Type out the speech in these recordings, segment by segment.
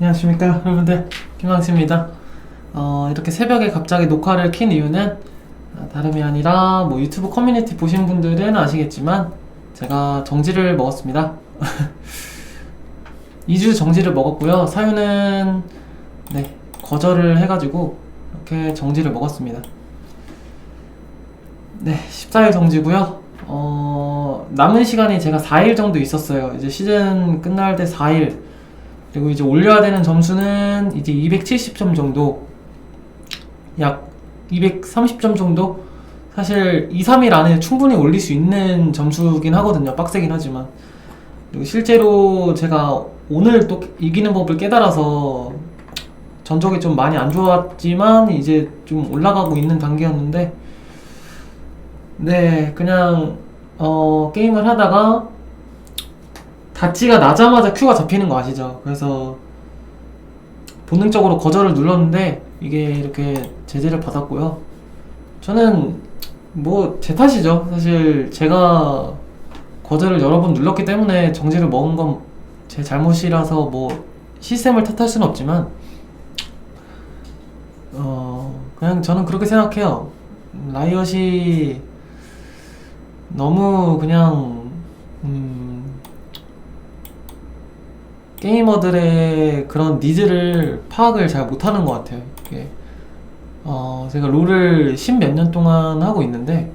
안녕하십니까 여러분들. 김광수입니다. 어, 이렇게 새벽에 갑자기 녹화를 킨 이유는 아, 다름이 아니라 뭐 유튜브 커뮤니티 보신 분들은 아시겠지만 제가 정지를 먹었습니다. 2주 정지를 먹었고요. 사유는 네 거절을 해가지고 이렇게 정지를 먹었습니다. 네 14일 정지고요. 어, 남은 시간이 제가 4일 정도 있었어요. 이제 시즌 끝날 때 4일 그리고 이제 올려야 되는 점수는 이제 270점 정도 약 230점 정도? 사실 2, 3일 안에 충분히 올릴 수 있는 점수긴 하거든요. 빡세긴 하지만. 그리고 실제로 제가 오늘 또 이기는 법을 깨달아서 전적이 좀 많이 안 좋았지만 이제 좀 올라가고 있는 단계였는데 네 그냥 어 게임을 하다가 다치가 나자마자 큐가 잡히는 거 아시죠? 그래서 본능적으로 거절을 눌렀는데 이게 이렇게 제재를 받았고요. 저는 뭐 제 탓이죠. 사실 제가 거절을 여러 번 눌렀기 때문에 정지를 먹은 건 제 잘못이라서 뭐 시스템을 탓할 수는 없지만 어 그냥 저는 그렇게 생각해요. 라이엇이 너무 그냥 음 게이머들의 그런 니즈를 파악을 잘 못하는 것 같아요. 이게 어, 제가 롤을 십몇 년 동안 하고 있는데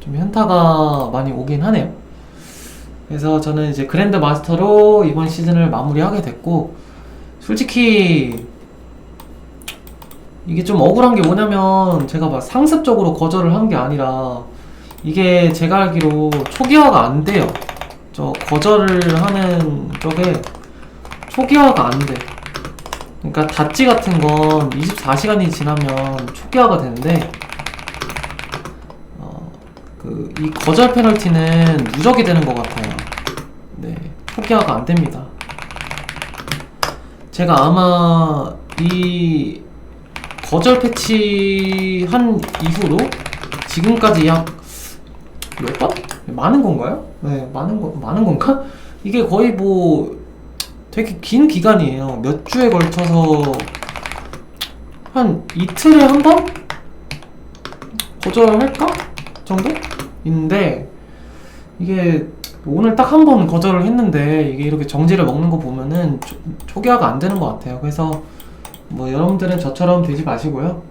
좀 현타가 많이 오긴 하네요. 그래서 저는 이제 그랜드 마스터로 이번 시즌을 마무리하게 됐고 솔직히 이게 좀 억울한 게 뭐냐면 제가 막 상습적으로 거절을 한 게 아니라 이게 제가 알기로 초기화가 안 돼요. 저 거절을 하는 쪽에 초기화가 안 돼. 그러니까 닷지 같은 건 24시간이 지나면 초기화가 되는데 어, 그 이 거절 페널티는 누적이 되는 것 같아요. 네, 초기화가 안 됩니다. 제가 아마 이 거절 패치 한 이후로 지금까지 약 몇 번? 많은 건가요? 네, 많은 거 많은 건가? 이게 거의 뭐 되게 긴 기간이에요. 몇 주에 걸쳐서 한 이틀에 한 번? 거절할까? 정도? 있는데 이게 오늘 딱 한 번 거절을 했는데 이게 이렇게 정지를 먹는 거 보면은 초, 초기화가 안 되는 것 같아요. 그래서 뭐 여러분들은 저처럼 되지 마시고요.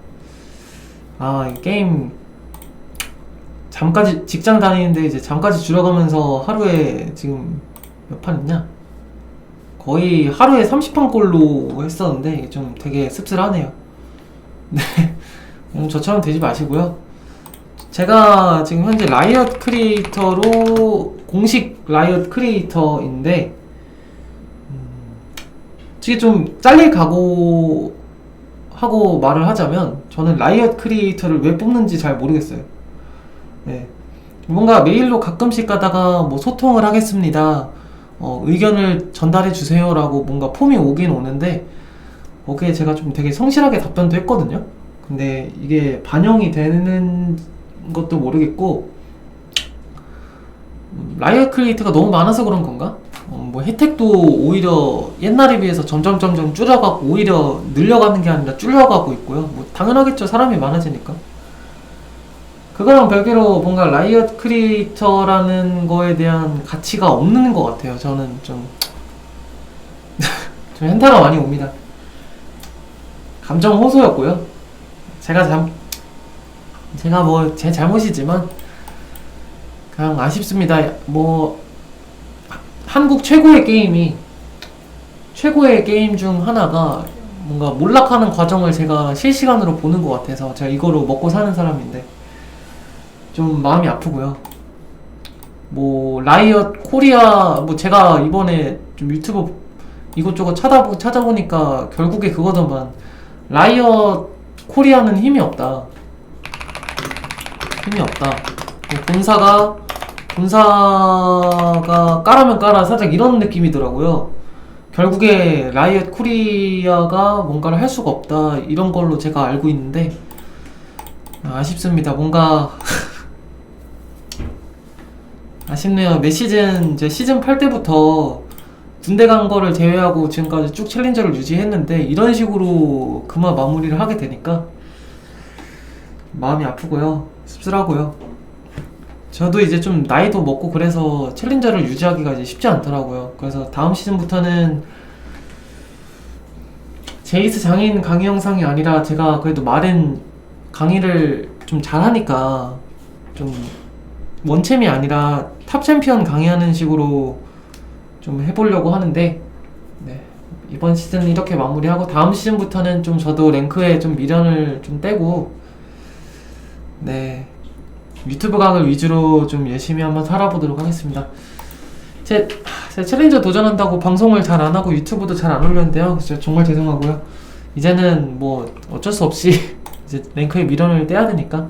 아, 이 게임 잠까지 직장 다니는데 이제 잠까지 줄여가면서 하루에 지금 몇판 있냐? 거의 하루에 30판꼴로 했었는데 좀 되게 씁쓸하네요. 네. 음, 저처럼 되지 마시고요. 제가 지금 현재 라이엇 크리에이터로 공식 라이엇 크리에이터인데 음, 이게 좀 잘릴 각오 하고 말을 하자면 저는 라이엇 크리에이터를 왜 뽑는지 잘 모르겠어요. 네. 뭔가 메일로 가끔씩 가다가 뭐 소통을 하겠습니다. 어, 의견을 전달해 주세요라고 뭔가 폼이 오긴 오는데 거기에 제가 좀 되게 성실하게 답변도 했거든요. 근데 이게 반영이 되는 것도 모르겠고 음, 라이엇 크리에이터가 너무 많아서 그런 건가? 어, 뭐 혜택도 오히려 옛날에 비해서 점점 점점 줄여가고 오히려 늘려가는 게 아니라 줄여가고 있고요. 뭐 당연하겠죠. 사람이 많아지니까. 그거랑 별개로 뭔가 라이엇 크리에이터라는 거에 대한 가치가 없는 것 같아요. 저는 좀, 좀 현타가 많이 옵니다. 감정 호소였고요. 제가 잘, 제가 뭐 제 잘못이지만 그냥 아쉽습니다. 뭐 하- 한국 최고의 게임이 최고의 게임 중 하나가 뭔가 몰락하는 과정을 제가 실시간으로 보는 것 같아서 제가 이거로 먹고 사는 사람인데 좀 마음이 아프고요. 뭐 라이엇 코리아 뭐 제가 이번에 좀 유튜브 이것저것 찾아보 찾아보니까 결국에 그거더만 라이엇 코리아는 힘이 없다. 힘이 없다. 뭐 본사가 본사가 까라면 까라 살짝 이런 느낌이더라고요. 결국에 라이엇 코리아가 뭔가를 할 수가 없다 이런 걸로 제가 알고 있는데 아쉽습니다. 뭔가 아쉽네요. 매 시즌 이제 시즌 8 때부터 군대 간 거를 제외하고 지금까지 쭉 챌린저를 유지했는데 이런 식으로 그만 마무리를 하게 되니까 마음이 아프고요. 씁쓸하고요. 저도 이제 좀 나이도 먹고 그래서 챌린저를 유지하기가 이제 쉽지 않더라고요. 그래서 다음 시즌부터는 제이스 장인 강의 영상이 아니라 제가 그래도 말은 강의를 좀 잘하니까 좀 원챔이 아니라 탑 챔피언 강의하는 식으로 좀 해보려고 하는데 네, 이번 시즌 이렇게 마무리하고 다음 시즌부터는 좀 저도 랭크에 좀 미련을 좀 떼고 네 유튜브 강을 위주로 좀 열심히 한번 살아보도록 하겠습니다. 제, 제 챌린저 도전한다고 방송을 잘 안 하고 유튜브도 잘 안 올렸는데요. 진짜 정말 죄송하고요. 이제는 뭐 어쩔 수 없이 이제 랭크에 미련을 떼야 되니까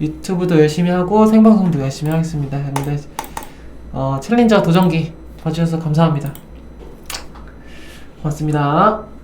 유튜브도 열심히 하고 생방송도 열심히 하겠습니다. 여러분들 어, 챌린저 도전기 봐주셔서 감사합니다. 고맙습니다.